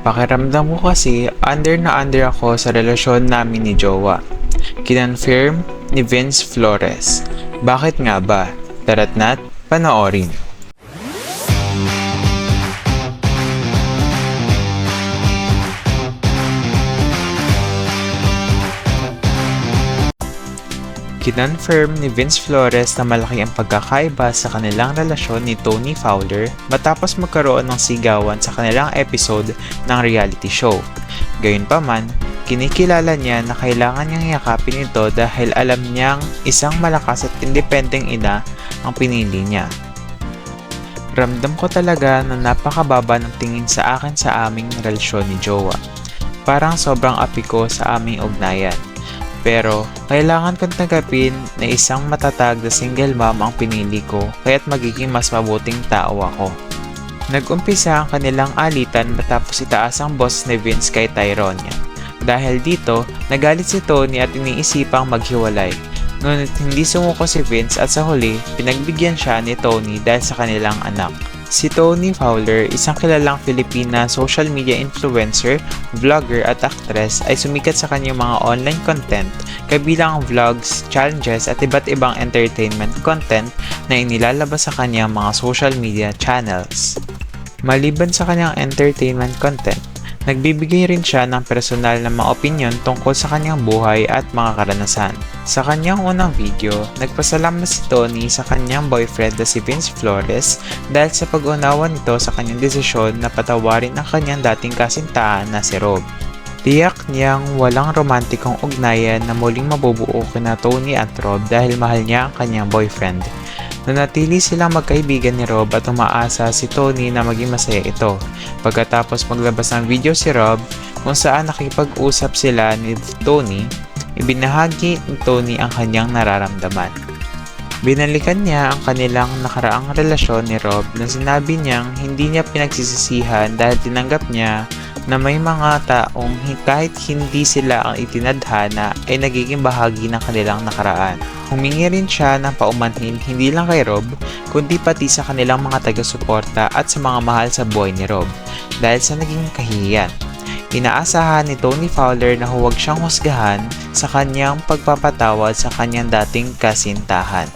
Pakiramdam ko kasi under na under ako sa relasyon namin ni Jowa. Kinonfirm ni Vince Flores. Bakit nga ba? Tara't nat, panoorin. Kinonfirm ni Vince Flores na malaki ang pagkakaiba sa kanilang relasyon ni Tony Fowler matapos magkaroon ng sigawan sa kanilang episode ng reality show. Gayunpaman, kinikilala niya na kailangan niyang yakapin ito dahil alam niyang isang malakas at independeng ina ang pinili niya. Ramdam ko talaga na napakababa ng tingin sa akin sa aming relasyon ni Jowa. Parang sobrang api ko sa aming ugnayan. Pero, kailangan kong tanggapin na isang matatag na single mom ang pinili ko kaya't magiging mas mabuting tao ako. Nag-umpisa ang kanilang alitan matapos itaas ang boss ni Vince kay Tyronia. Dahil dito, nagalit si Tony at iniisipang maghiwalay. Ngunit hindi sumuko si Vince at sa huli, pinagbigyan siya ni Tony dahil sa kanilang anak. Si Tony Fowler, isang kilalang Filipina social media influencer, vlogger at actress ay sumikat sa kanyang mga online content kabilang ang vlogs, challenges at iba't ibang entertainment content na inilalabas sa kanyang mga social media channels. Maliban sa kanyang entertainment content, nagbibigay rin siya ng personal na mga opinion tungkol sa kanyang buhay at mga karanasan. Sa kanyang unang video, nagpasalamat si Tony sa kanyang boyfriend na si Vince Flores dahil sa pag-unawa nito sa kanyang desisyon na patawarin ang kanyang dating kasintahan na si Rob. Tiyak niyang walang romantikong ugnayan na muling mabubuo kina Tony at Rob dahil mahal niya ang kanyang boyfriend. Nanatili silang magkaibigan ni Rob at umaasa si Tony na maging masaya ito. Pagkatapos maglabas ng video si Rob kung saan nakipag-usap sila ni Tony, ibinahagi ni Tony ang kanyang nararamdaman. Binalikan niya ang kanilang nakaraang relasyon ni Rob na sinabi niyang hindi niya pinagsisisihan dahil tinanggap niya na may mga taong hi- kahit hindi sila ang itinadhana ay nagiging bahagi ng kanilang nakaraan. Humingi rin siya ng paumanhin hindi lang kay Rob, kundi pati sa kanilang mga taga-suporta at sa mga mahal sa buhay ni Rob dahil sa naging kahihiyan. Inaasahan ni Tony Fowler na huwag siyang husgahan sa kanyang pagpapatawad sa kanyang dating kasintahan.